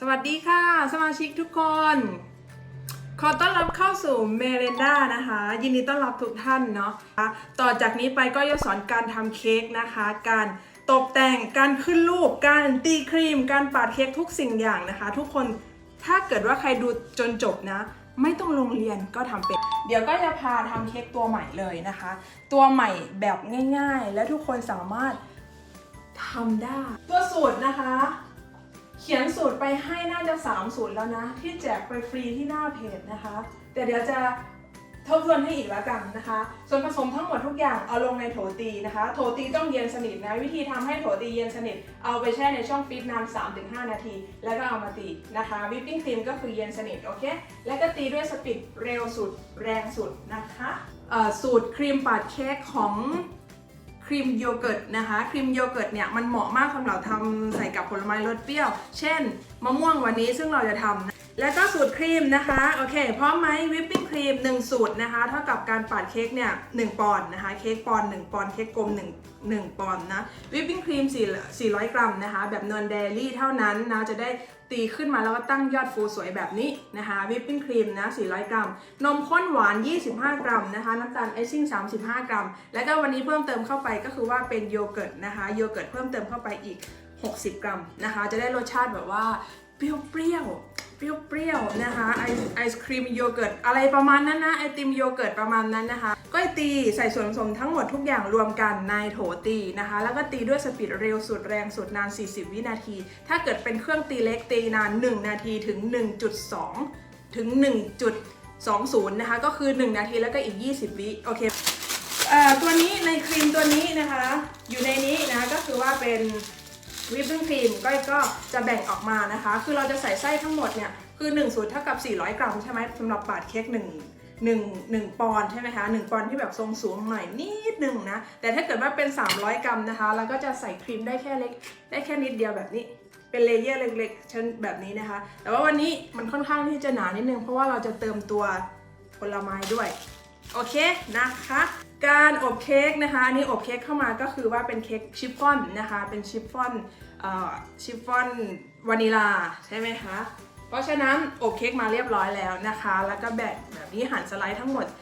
สวัสดีค่ะ สมาชิกทุกคน ขอต้อนรับเข้าสู่เมเรนด้านะคะ ยินดีต้อนรับทุกท่านเนาะต่อจากนี้ไปก็จะสอนการทำเค้กนะคะ การตกแต่งการขึ้นรูป การตีครีม การปาดเค้กทุกสิ่งอย่างนะคะ ทุกคนถ้าเกิดว่าใครดูจนจบนะ ไม่ต้องลงเรียนก็ทำเป็น เดี๋ยวก็จะพาทำเค้กตัวใหม่เลยนะคะ ตัวใหม่แบบง่าย ๆ และทุกคนสามารถทำได้ ตัวสูตรนะคะ เขียนสูตรไปให้น่าจะ3สูตรแล้วนะ ที่แจกไปฟรีที่หน้าเพจนะคะ แต่เดี๋ยวจะทบทวนให้อีกแล้วกันนะคะ ส่วนผสมทั้งหมดทุกอย่างเอาลงในโถตีนะคะ โถตีต้องเย็นสนิทนะ วิธีทำให้โถตีเย็นสนิท เอาไปแช่ในช่องฟรีซนาน3-5 นาที แล้วก็เอามาตีนะคะ วิปปิ้งครีมก็คือเย็นสนิท โอเค แล้วก็ตีด้วยสปีดเร็วสุดแรงสุดนะคะ สูตรครีมปาดเค้กของ ครีมโยเกิร์ตนะคะ ครีมโยเกิร์ตเนี่ยมันเหมาะมากสำหรับทำใส่กับผลไม้รสเปรี้ยว เช่น มะม่วงวันนี้ซึ่งเราจะทำ แล้วก็สูตรครีมนะคะโอเคพร้อมไหมวิปปิ้งครีม1 สูตรนะคะ เท่ากับการปาดเค้กเนี่ย1ปอนด์นะคะเค้กปอนด์1ปอนด์เค้กกลม1 1ปอนด์นะวิปปิ้งครีม4 400 กรัมนะคะ แบบนอนเดลี่เท่านั้นนะจะได้ตีขึ้นมาแล้วก็ตั้งยอดฟูสวยแบบนี้นะคะวิปปิ้งครีมนะ400 กรัม นมข้นหวาน 25 กรัมนะคะน้ำตาลไอซิ่ง 35 กรัม แล้วก็วันนี้เพิ่มเติมเข้าไปก็คือว่าเป็นโยเกิร์ตนะคะโยเกิร์ตเพิ่มเติมเข้าไปอีก 60 กรัมนะคะ จะได้รสชาติแบบว่า เปรี้ยวเปรี้ยวเปรี้ยวๆนะคะไอไอศครีมโยเกิร์ตอะไรประมาณนั้นนะไอติมโยเกิร์ตประมาณนั้นนะคะก็ตีใส่ส่วนผสมทั้งหมดทุกอย่างรวมกันในโถตีนะคะ แล้วก็ตีด้วยสปีดเร็วสุดแรงสุดนาน 40 วินาที ถ้าเกิดเป็นเครื่องตีเล็กตีนาน 1 นาทีถึง 1.2 ถึง 1.20 นะคะ ก็คือ 1 นาทีแล้วก็อีก 20 วิโอเคเอ่อตัวนี้ในครีมตัวนี้นะคะ อยู่ในนี้นะคะก็คือว่าเป็น วิปปิ้งครีมก็ก็จะแบ่งออกมานะคะ คือเราจะใส่ไส้ทั้งหมดเนี่ยคือ1สูตรเท่ากับ 400 กรัมใช่ไหมสำหรับปาดเค้ก1 1 1ปอนใช่ไหมคะ1ปอนที่แบบทรงสูงหน่อยนิดหนึ่งนะ แต่ถ้าเกิดว่าเป็น 300 กรัมนะคะเราก็จะใส่ครีมได้แค่เล็ก ได้แค่นิดเดียวแบบนี้เป็นเลเยอร์เล็กๆเช่นแบบนี้นะคะ แต่ว่าวันนี้มันค่อนข้างที่จะหนานิดนึง เพราะว่าเราจะเติมตัวผลไม้ด้วย โอเคนะคะ การอบเค้กนะคะอันนี้อบเค้กเข้ามาก็คือว่าเป็นเค้กชิฟฟ่อนนะคะ เป็นชิฟฟ่อนชิฟฟ่อนวานิลาใช่ไหมคะ เพราะฉะนั้นอบเค้กมาเรียบร้อยแล้วนะคะ แล้วก็แบ่งแบบนี้หั่นสไลด์ทั้งหมด 4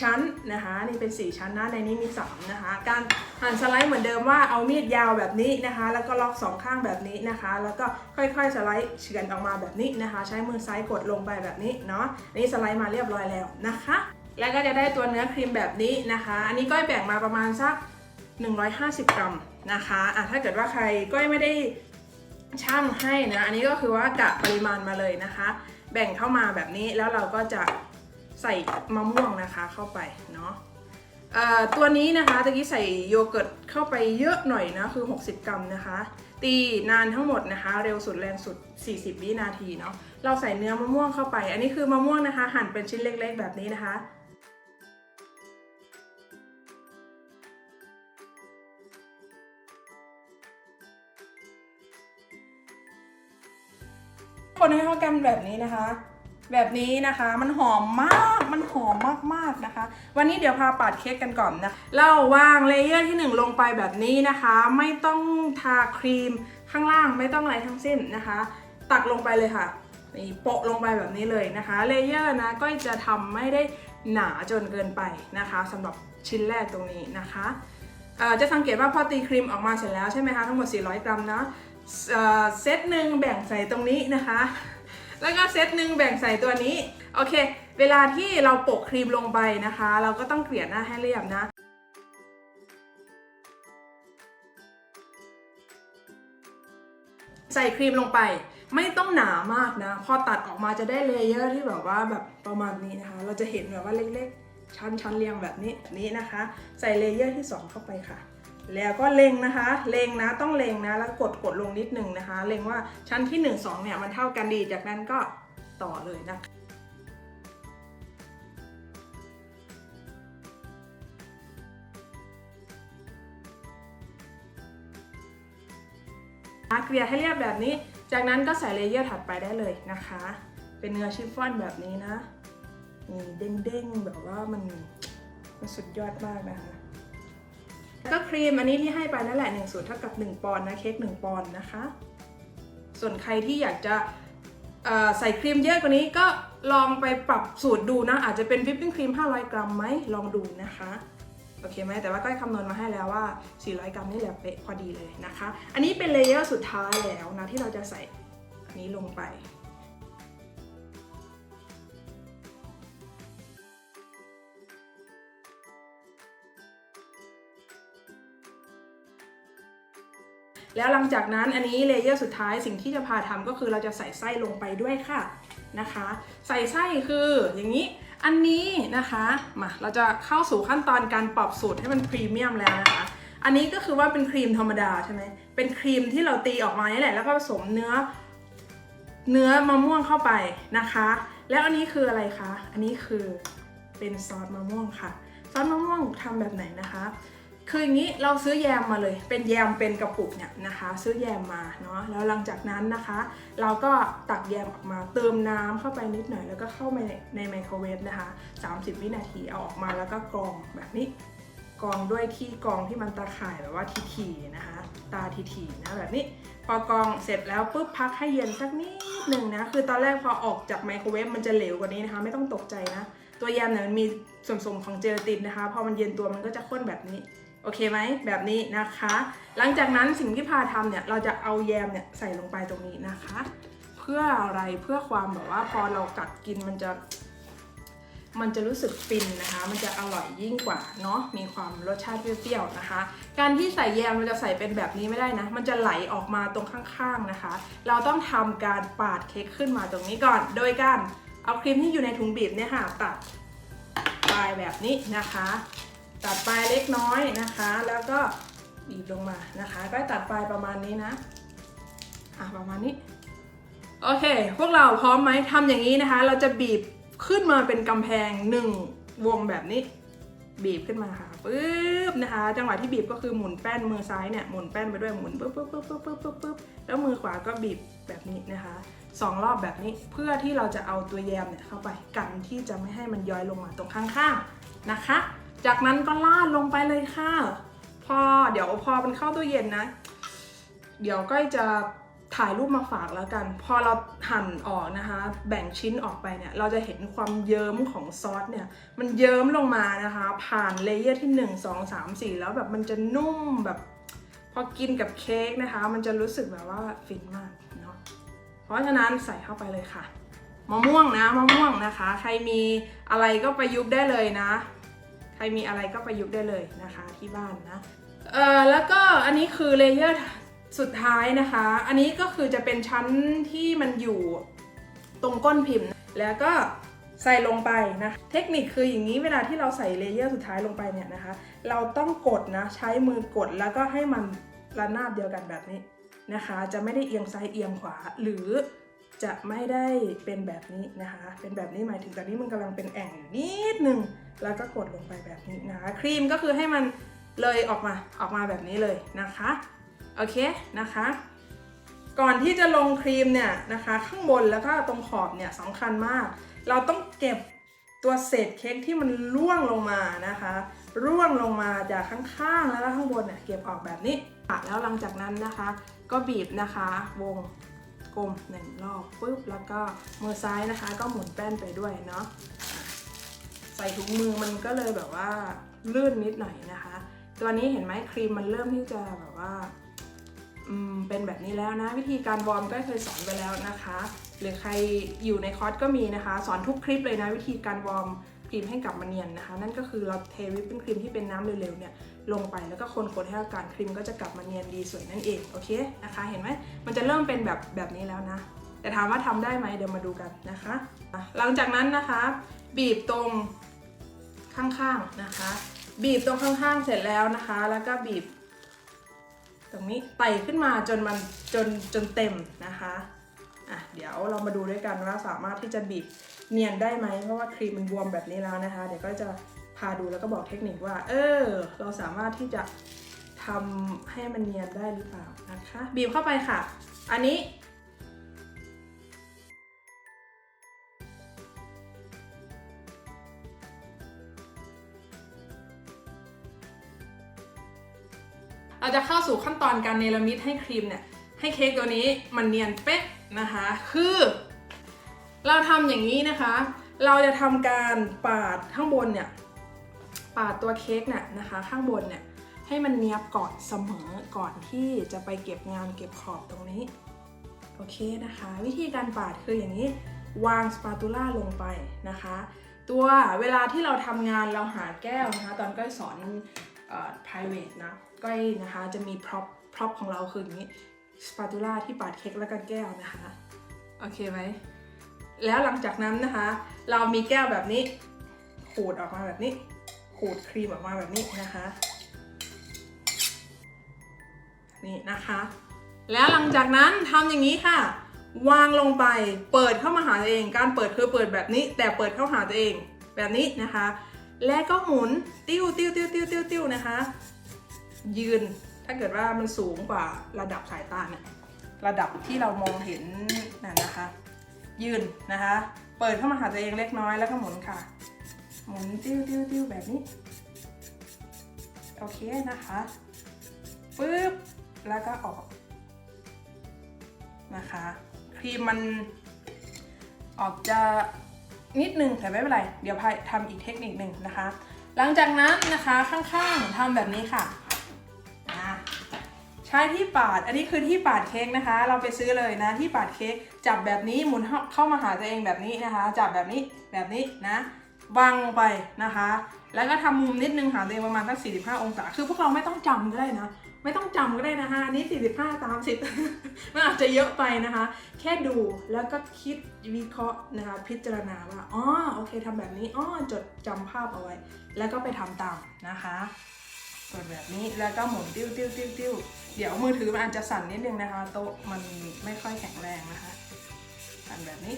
ชั้นนะคะนี่เป็น 4 ชั้นนะในนี้มี 3 นะคะ การหั่นสไลด์เหมือนเดิมว่าเอามีดยาวแบบนี้นะคะ แล้วก็ล็อกสองข้างแบบนี้นะคะ แล้วก็ค่อยๆสไลด์เฉือนออกมาแบบนี้นะคะ ใช้มือซ้ายกดลงไปแบบนี้เนาะนนี่สไลด์มาเรียบร้อยแล้วนะคะ แล้วก็จะได้ตัวเนื้อครีมแบบนี้นะคะ อันนี้ก้อยแบ่งมาประมาณสัก 150 กรัมนะคะอะถ้าเกิดว่าใครก้อยไม่ได้ช่างให้นะ อันนี้ก็คือว่ากะปริมาณมาเลยนะคะ แบ่งเข้ามาแบบนี้แล้วเราก็จะใส่มะม่วงนะคะเข้าไปเนาะตัวนี้นะคะตะกี้ใส่โยเกิร์ตเข้าไปเยอะหน่อยนะคือ 60 กรัมนะคะ ตีนานทั้งหมดนะคะ เร็วสุดแรงสุด 40 วินาทีเนาะเราใส่เนื้อมะม่วงเข้าไป อันนี้คือมะม่วงนะคะ หั่นเป็นชิ้นเล็กๆ แบบนี้นะคะ คนให้เข้ากันแบบนี้นะคะ แบบนี้นะคะมันหอมมากมันหอมมากๆนะคะ วันนี้เดี๋ยวพาปาดเค้กกันก่อนนะเราวางเลเยอร์ที่ 1 ลงไปแบบนี้นะคะ ไม่ต้องทาครีมข้างล่างไม่ต้องอะไรทั้งสิ้นนะคะ ตักลงไปเลยค่ะนี่โปะลงไปแบบนี้เลยนะคะเลเยอร์นะก็จะทำไม่ได้หนาจนเกินไปนะคะสำหรับชิ้นแรกตรงนี้นะคะจะสังเกตว่าพอตีครีมออกมาเสร็จแล้วใช่ไหมคะทั้งหมด 400 กรัมนะ เซตหนึ่งแบ่งใส่ตรงนี้นะคะ แล้วก็เซตหนึ่งแบ่งใส่ตัวนี้ โอเค เวลาที่เราโปะครีมลงไปนะคะ เราก็ต้องเกลี่ยหน้าให้เรียบนะใส่ครีมลงไปไม่ต้องหนามากนะ พอตัดออกมาจะได้เลเยอร์ที่แบบว่าแบบประมาณนี้นะคะ เราจะเห็นแบบว่าเล็กๆ ชั้นชั้นเรียงแบบนี้แบบนี้นะคะ ใส่เลเยอร์ที่ 2 เข้าไปค่ะ แล้วก็เล็งนะคะ เล็งนะต้องเล็งนะ แล้วกดกดลงนิดนึงนะคะ เล็งว่าชั้นที่ 1 2 เนี่ยมันเท่ากันดี จากนั้นก็ต่อเลยนะคะเกลี่ยให้เรียบแบบนี้ จากนั้นก็ใส่เลเยอร์ถัดไปได้เลยนะคะ เป็นเนื้อชิฟฟ่อนแบบนี้นะนี่เด้งๆแบบว่ามันมันสุดยอดมากนะคะ ก็ครีมอันนี้ที่ให้ไปนั่นแหละ1สูตรเท่ากับ 1 ปอนด์นะเค้ก1ปอนด์นะคะ ส่วนใครที่อยากจะใส่ครีมเยอะกว่านี้ก็ลองไปปรับสูตรดูนะ อาจจะเป็นวิปปิ้งครีม 500 กรัมไหมลองดูนะคะโอเคไหมแต่ว่าก็คำนวณมาให้แล้วว่า 400 กรัมนี่แหละเป๊ะพอดีเลยนะคะ อันนี้เป็นเลเยอร์สุดท้ายแล้วนะที่เราจะใส่อันนี้ลงไป แล้วหลังจากนั้นอันนี้เลเยอร์สุดท้ายสิ่งที่จะพาทำก็คือเราจะใส่ไส้ลงไปด้วยค่ะนะคะ ใส่ไส้คืออย่างนี้อันนี้นะคะมาเราจะเข้าสู่ขั้นตอนการปรับสูตรให้มันพรีเมียมแล้วนะคะอันนี้ก็คือว่าเป็นครีมธรรมดาใช่ไหมเป็นครีมที่เราตีออกมานี่แหละแล้วก็ผสมเนื้อ เนื้อมะม่วงเข้าไปนะคะ แล้วอันนี้คืออะไรคะ อันนี้คือเป็นซอสมะม่วงค่ะ ซอสมะม่วงทำแบบไหนนะคะ คืออย่างนี้เราซื้อแยมมาเลย เป็นแยมเป็นกระปุกเนี่ยนะคะ ซื้อแยมมาเนาะแล้วหลังจากนั้นนะคะ เราก็ตักแยมออกมาเติมน้ำเข้าไปนิดหน่อย แล้วก็เข้าไปในในไมโครเวฟนะคะ 30 วินาทีเอาออกมาแล้วก็กรองแบบนี้กรองด้วยที่กรองที่มันตาข่ายแบบว่าทีๆนะคะ ตาทีๆนะแบบนี้ พอกรองเสร็จแล้วปุ๊บพักให้เย็นสักนิดหนึ่งนะคือตอนแรกพอออกจากไมโครเวฟมันจะเหลวกว่านี้นะคะ ไม่ต้องตกใจนะ ตัวแยมเนี่ยมันมีส่วนผสมของเจลาตินนะคะ พอมันเย็นตัวมันก็จะข้นแบบนี้ โอเคไหมแบบนี้นะคะ หลังจากนั้นสิ่งที่พาทำเนี่ยเราจะเอาแยมเนี่ยใส่ลงไปตรงนี้นะคะ เพื่ออะไรเพื่อความแบบว่าพอเรากัดกินมันจะ มันจะรู้สึกฟินนะคะ มันจะอร่อยยิ่งกว่าเนาะมีความรสชาติเปรี้ยวๆนะคะ การที่ใส่แยมเราจะใส่เป็นแบบนี้ไม่ได้นะ มันจะไหลออกมาตรงข้างๆนะคะ เราต้องทำการปาดเค้กขึ้นมาตรงนี้ก่อน โดยการเอาครีมที่อยู่ในถุงบีบเนี่ยค่ะตัดปลายแบบนี้นะคะ ตัดปลายเล็กน้อยนะคะ แล้วก็บีบลงมานะคะ ก็ตัดปลายประมาณนี้นะอะประมาณนี้ โอเค พวกเราพร้อมไหมทำอย่างนี้นะคะ เราจะบีบขึ้นมาเป็นกำแพงหนึ่งวงแบบนี้ บีบขึ้นมาค่ะปึ๊บนะคะ จังหวะที่บีบก็คือหมุนแป้นมือซ้ายเนี่ยหมุนแป้นไปด้วยหมุนปึ๊บปึ๊บปึ๊บปึ๊บปึ๊บปึ๊บปึ๊บแล้วมือขวาก็บีบแบบนี้นะคะสองรอบแบบนี้เพื่อที่เราจะเอาตัวแยมเนี่ยเข้าไปกันที่จะไม่ให้มันย้อยลงมาตรงข้างๆนะคะ จากนั้นก็ลาดลงไปเลยค่ะ พอเดี๋ยวพอมันเข้าตู้เย็นนะ เดี๋ยวก้อยจะถ่ายรูปมาฝากแล้วกัน พอเราหั่นออกนะคะ แบ่งชิ้นออกไปเนี่ย เราจะเห็นความเยิ้มของซอสเนี่ย มันเยิ้มลงมานะคะ ผ่านเลเยอร์ที่ 1 2 3 4 แล้วแบบมันจะนุ่มแบบพอกินกับเค้กนะคะ มันจะรู้สึกแบบว่าฟินมากเนาะ เพราะฉะนั้นใส่เข้าไปเลยค่ะ มะม่วงนะ มะม่วงนะคะ ใครมีอะไรก็ประยุกต์ได้เลยนะ ใครมีอะไรก็ประยุกต์ได้เลยนะคะที่บ้านนะเอ่อแล้วก็อันนี้คือเลเยอร์สุดท้ายนะคะ อันนี้ก็คือจะเป็นชั้นที่มันอยู่ตรงก้นพิมพ์ แล้วก็ใส่ลงไปนะเทคนิคคืออย่างนี้เวลาที่เราใส่เลเยอร์สุดท้ายลงไปเนี่ยนะคะ เราต้องกดนะใช้มือกดแล้วก็ให้มันระนาบเดียวกันแบบนี้นะคะ จะไม่ได้เอียงซ้ายเอียงขวา หรือจะไม่ได้เป็นแบบนี้นะคะ เป็นแบบนี้หมายถึงตอนนี้มันกำลังเป็นแอ่งอยู่นิดนึง แล้วก็กดลงไปแบบนี้นะคะครีมก็คือให้มันเลยออกมาออกมาแบบนี้เลยนะคะโอเคนะคะ ก่อนที่จะลงครีมเนี่ยนะคะข้างบนแล้วก็ตรงขอบเนี่ยสำคัญมาก เราต้องเก็บตัวเศษเค้กที่มันร่วงลงมานะคะร่วงลงมาจากข้างๆแล้วก็ข้างบนเนี่ยเก็บออกแบบนี้แล้วหลังจากนั้นนะคะ ก็บีบนะคะวงกลมหนึ่งรอบปุ๊บแล้วก็มือซ้ายนะคะ ก็หมุนแป้นไปด้วยเนาะ ใส่ถุงมือมันก็เลยแบบว่าลื่นนิดหน่อยนะคะ ตัวนี้เห็นไหมครีมมันเริ่มที่จะแบบว่าเป็นแบบนี้แล้วนะ วิธีการวอร์มก็เคยสอนไปแล้วนะคะ หรือใครอยู่ในคอร์สก็มีนะคะ สอนทุกคลิปเลยนะ วิธีการวอร์มครีมให้กลับมาเนียนนะคะ นั่นก็คือเราเทวิปปิ้งครีมที่เป็นน้ำเร็วๆเนี่ยลงไปแล้วก็คนๆให้อาการครีมก็จะกลับมาเนียนดีสวยนั่นเองโอเคนะคะ เห็นไหมมันจะเริ่มเป็นแบบแบบนี้แล้วนะ แต่ถามว่าทำได้ไหมเดี๋ยวมาดูกันนะคะ หลังจากนั้นนะคะ บีบตรง ข้างๆนะคะ บีบตรงข้างๆเสร็จแล้วนะคะ แล้วก็บีบ ตรงนี้ไต่ขึ้นมาจนมันจนจนเต็มนะคะอะเดี๋ยวเรามาดูด้วยกันว่าสามารถที่จะบีบเนียนได้ไหมเพราะว่าครีมมันบวมแบบนี้แล้วนะคะ เดี๋ยวก็จะพาดูแล้วก็บอกเทคนิคว่า เออ เราสามารถที่จะทำให้มันเนียนได้หรือเปล่านะคะ บีบเข้าไปค่ะ อันนี้ เราจะเข้าสู่ขั้นตอนการเนรมิตให้ครีมเนี่ยให้เค้กตัวนี้มันเนียนเป๊ะนะคะ คือ เราทำอย่างนี้นะคะ เราจะทำการปาดข้างบนเนี่ยปาดตัวเค้กเนี่ยนะคะข้างบนเนี่ยให้มันเนียบก่อนเสมอก่อนที่จะไปเก็บงานเก็บขอบตรงนี้โอเคนะคะ วิธีการปาดคืออย่างนี้วางสปาตูล่าลงไปนะคะ ตัวเวลาที่เราทำงานเราหาแก้วนะคะ ตอนก้อยสอน private นะก้อยนะคะจะมี prop prop ของเราคืออย่างนี้สปาตูล่าที่ปาดเค้กแล้วก็แก้วนะคะโอเคไหมแล้วหลังจากนั้นนะคะ เรามีแก้วแบบนี้ ขูดออกมาแบบนี้ ขูดครีมออกมาแบบนี้นะคะ นี่นะคะ แล้วหลังจากนั้นทำอย่างนี้ค่ะ วางลงไปเปิดเข้ามาหาตัวเอง การเปิดคือเปิดแบบนี้ แต่เปิดเข้าหาตัวเองแบบนี้นะคะ และก็หมุนติ้วติ้วติ้วติ้วติ้วติ้วนะคะ ยืนถ้าเกิดว่ามันสูงกว่าระดับสายตาเนี่ยระดับที่เรามองเห็นน่ะนะคะ ยืนนะคะ เปิดเข้ามาหาตัวเองเล็กน้อยแล้วก็หมุนค่ะ หมุนติ้วติ้วติ้วแบบนี้โอเคนะคะปึ๊บแล้วก็ออกนะคะครีมมันออกจะ นิดนึงแต่ไม่เป็นไร เดี๋ยวพายทำอีกเทคนิคหนึ่งนะคะ หลังจากนั้นนะคะข้างๆทำแบบนี้ค่ะ ใช้ที่ปาด อันนี้คือที่ปาดเค้กนะคะ เราไปซื้อเลยนะที่ปาดเค้กจับแบบนี้หมุนเข้ามาหาตัวเองแบบนี้นะคะ จับแบบนี้แบบนี้นะ วางไปนะคะ แล้วก็ทำมุมนิดนึงหาตัวเองประมาณสัก45 องศา คือพวกเราไม่ต้องจำก็ได้นะ ไม่ต้องจำก็ได้นะคะอันนี้ 45 30มันอาจจะเยอะไปนะคะ แค่ดูแล้วก็คิดวิเคราะห์นะคะ พิจารณาว่าอ๋อโอเคทำแบบนี้อ๋อจดจำภาพเอาไว้ แล้วก็ไปทำตามนะคะกดแบบนี้แล้วก็หมุนติ้วติ้วติ้วติ้วเดี๋ยวมือถือมันอาจจะสั่นนิดนึงนะคะ โต๊ะมันไม่ค่อยแข็งแรงนะคะสั่นแบบนี้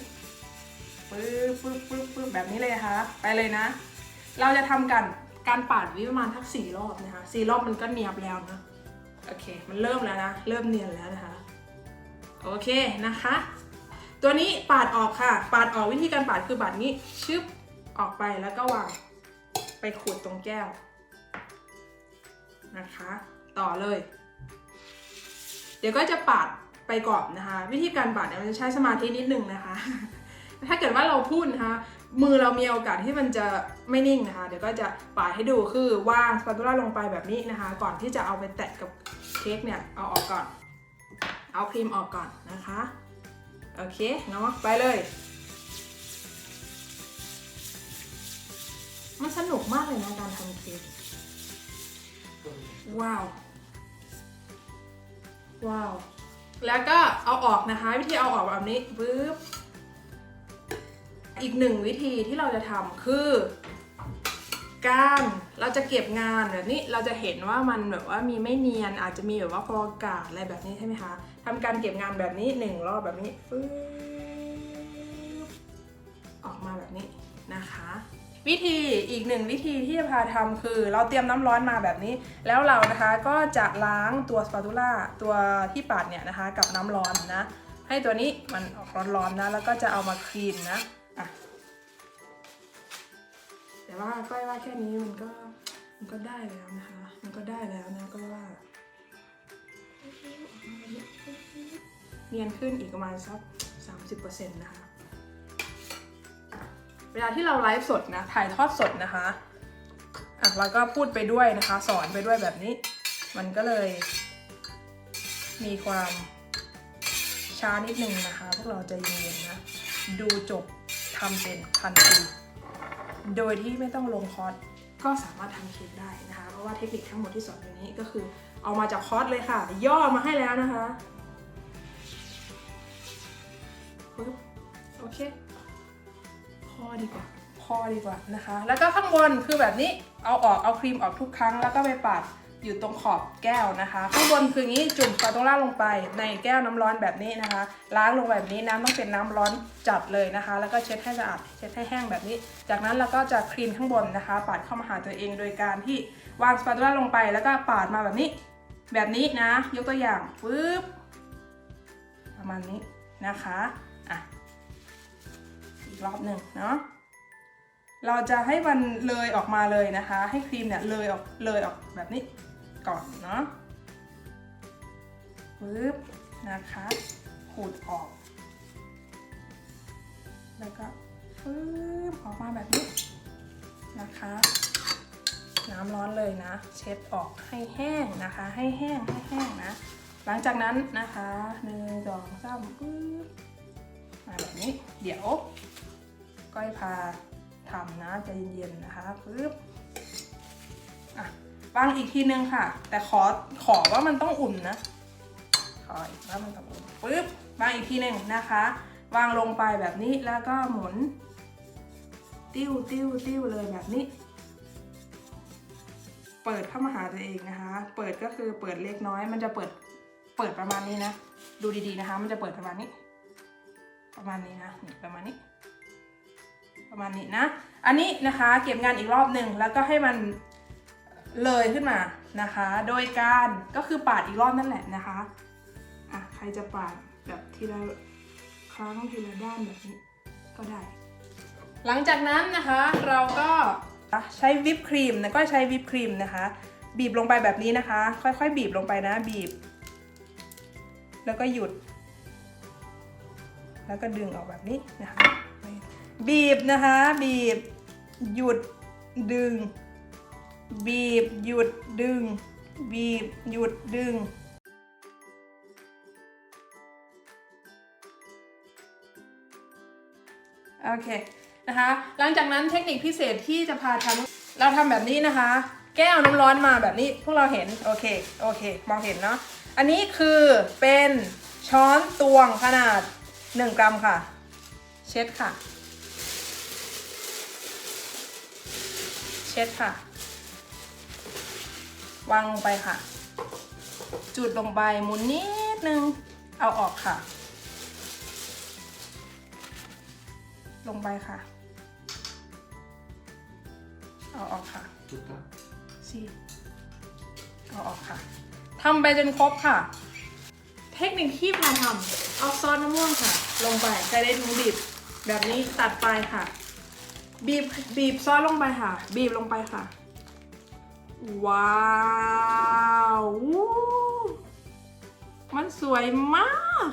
ปึ๊บปึ๊บปึ๊บปึ๊บแบบนี้เลยนะคะไปเลยนะ เราจะทำกันการปาดวิประมาณทักสี่รอบนะคะสี่รอบมันก็เนียบแล้วนะโอเค มันเริ่มแล้วนะ เริ่มเนียนแล้วนะคะ โอเคนะคะ ตัวนี้ปาดออกค่ะ ปาดออกวิธีการปาดคือปาดนี้ชึบออกไปแล้วก็วางไปขูดตรงแก้วนะคะ ต่อเลย เดี๋ยวก็จะปาดไปก่อนนะคะ วิธีการปาดเนี่ยมันจะใช้สมาธินิดนึงนะคะ ถ้าเกิดว่าเราพูดนะคะมือเรามีโอกาสที่มันจะไม่นิ่งนะคะ เดี๋ยวก็จะปาดให้ดูคือวางสปาตูล่าลงไปแบบนี้นะคะ ก่อนที่จะเอาไปแตะกับเค้กเนี่ยเอาออกก่อน เอาครีมออกก่อนนะคะโอเคเนาะไปเลย มันสนุกมากเลยนะการทำเค้กว้าว ว้าว แล้วก็เอาออกนะคะ วิธีเอาออกแบบนี้ปึ๊บ อีกหนึ่งวิธีที่เราจะทำคือ การเราจะเก็บงานแบบนี้เราจะเห็นว่ามันแบบว่ามีไม่เนียนอาจจะมีแบบว่าฟองอากาศอะไรแบบนี้ใช่ไหมคะทำการเก็บงานแบบนี้หนึ่งรอบแบบนี้ปึ๊บออกมาแบบนี้นะคะวิธีอีกหนึ่งวิธีที่จะพาทำคือ เราเตรียมน้ำร้อนมาแบบนี้ แล้วเรานะคะก็จะล้างตัวสปาตูล่าตัวที่ปาดเนี่ยนะคะ กับน้ำร้อนนะ ให้ตัวนี้มันออกร้อนๆนะ แล้วก็จะเอามาคลีนนะ อะ แต่ว่าก้อยว่าแค่นี้มันก็มันก็ได้แล้วนะคะ มันก็ได้แล้วนะก้อยว่า เนียนขึ้นอีกประมาณสัก30%นะคะ เวลาที่เราไลฟ์สดนะ ถ่ายทอดสดนะคะอะแล้วก็พูดไปด้วยนะคะ สอนไปด้วยแบบนี้ มันก็เลย มีความช้านิดนึงนะคะ พวกเราจะเย็นๆนะ ดูจบ ทำเป็นทันทีโดยที่ไม่ต้องลงคอร์สก็สามารถทำเค้กได้นะคะ เพราะว่าเทคนิคทั้งหมดที่สอนอยู่นี้ก็คือเอามาจากคอร์สเลยค่ะ ย่อมาให้แล้วนะคะโอเค พอดีกว่า พอดีกว่านะคะ แล้วก็ข้างบนคือแบบนี้เอาออกเอาครีมออกทุกครั้งแล้วก็ไปปาด อยู่ตรงขอบแก้วนะคะ ข้างบนคืองี้จุ่มปาโตล่าลงไปในแก้วน้ำร้อนแบบนี้นะคะ ล้างลงแบบนี้น้ำต้องเป็นน้ำร้อนจัดเลยนะคะ แล้วก็เช็ดให้สะอาดเช็ดให้แห้งแบบนี้ จากนั้นเราก็จะคลีนข้างบนนะคะ ปาดเข้ามาหาตัวเองโดยการที่วางสปาโตล่าลงไปแล้วก็ปาดมาแบบนี้ แบบนี้นะ ยกตัวอย่างปึ๊บประมาณนี้นะคะอะอีกรอบหนึ่งเนาะเราจะให้มันเลยออกมาเลยนะคะ ให้ครีมเนี่ยเลยออกเลยออกแบบนี้ ก่อนเนาะปึ๊บนะคะขูดออก แล้วก็ฟืบออกมาแบบนี้นะคะ น้ำร้อนเลยนะ เช็ดออกให้แห้งนะคะ ให้แห้งให้แห้งนะ หลังจากนั้นนะคะหนึ่งสองสามปึ๊บมาแบบนี้ เดี๋ยวก้อยพาทำนะใจะเย็นๆนะคะปึ๊บ วางอีกทีนึงค่ะ แต่ขอขอว่ามันต้องอุ่นนะ ขออีกว่ามันต้องอุ่นปึ๊บวางอีกทีหนึ่งนะคะ วางลงไปแบบนี้แล้วก็หมุน ติ้วติ้วติ้วเลยแบบนี้ เปิดเข้ามาหาตัวเองนะคะ เปิดก็คือเปิดเล็กน้อย มันจะเปิดเปิดประมาณนี้นะ ดูดีๆนะคะ มันจะเปิดประมาณนี้ ประมาณนี้นะประมาณนี้ ประมาณนี้นะ อันนี้นะคะ เก็บงานอีกรอบหนึ่งแล้วก็ให้มัน เลยขึ้นมานะคะ โดยการก็คือปาดอีกรอบนั่นแหละนะคะอะใครจะปาดแบบทีละครั้งทีละด้านแบบนี้ก็ได้ หลังจากนั้นนะคะเราก็ใช้วิปครีมนะก็ใช้วิปครีมนะคะ บีบลงไปแบบนี้นะคะ ค่อยๆ บีบลงไปนะบีบ แล้วก็หยุด แล้วก็ดึงออกแบบนี้นะคะ บีบนะคะ บีบหยุดดึง บีบ หยุดดึง บีบ หยุดดึง โอเค นะคะ หลังจากนั้นเทคนิคพิเศษที่จะพาทำเราทำแบบนี้นะคะ แก้วน้ำร้อนมาแบบนี้พวกเราเห็น โอเค โอเค มองเห็นเนาะ อันนี้คือเป็นช้อนตวงขนาด 1 กรัมค่ะ เช็ดค่ะ เช็ดค่ะ วางลงไปค่ะ จุดลงไปหมุนนิดนึง เอาออกค่ะ ลงไปค่ะ เอาออกค่ะ Tutta. ซีเอาออกค่ะทำไปจนครบค่ะ เทคนิคที่พาทำเอาซอสมะม่วงค่ะ ลงไปใส่ในถุงบีบแบบนี้ตัดไปค่ะ บีบบีบซอสลงไปค่ะ บีบลงไปค่ะ ว้าวมันสวยมาก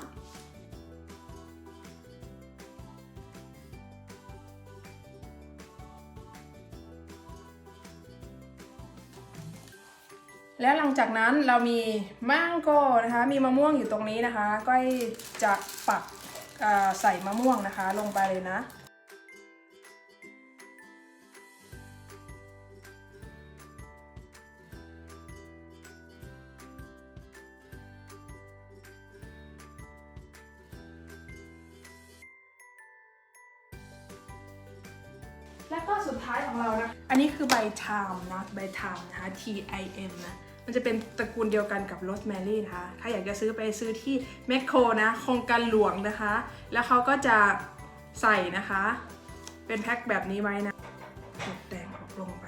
แล้วหลังจากนั้นเรามีมังโก้นะคะ มีมะม่วงอยู่ตรงนี้นะคะก้อยจะปักใส่มะม่วงนะคะ ลงไปเลยนะ แล้วก็สุดท้ายของเรานะ อันนี้คือใบไทม์นะใบไทม์นะคะ T I M นะมันจะเป็นตระกูลเดียวกันกับโรสแมรี่นะคะ ถ้าอยากจะซื้อไปซื้อที่แมคโครนะ โครงการหลวงนะคะ แล้วเขาก็จะใส่นะคะ เป็นแพ็คแบบนี้ไว้นะตกแต่งออกลงไป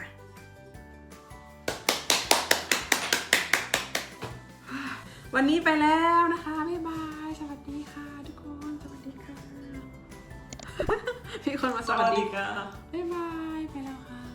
วันนี้ไปแล้วนะคะ บ๊ายบาย สวัสดีค่ะทุกคน สวัสดีค่ะ พี่คนมาสวัสดี Sawadika. บ๊ายบาย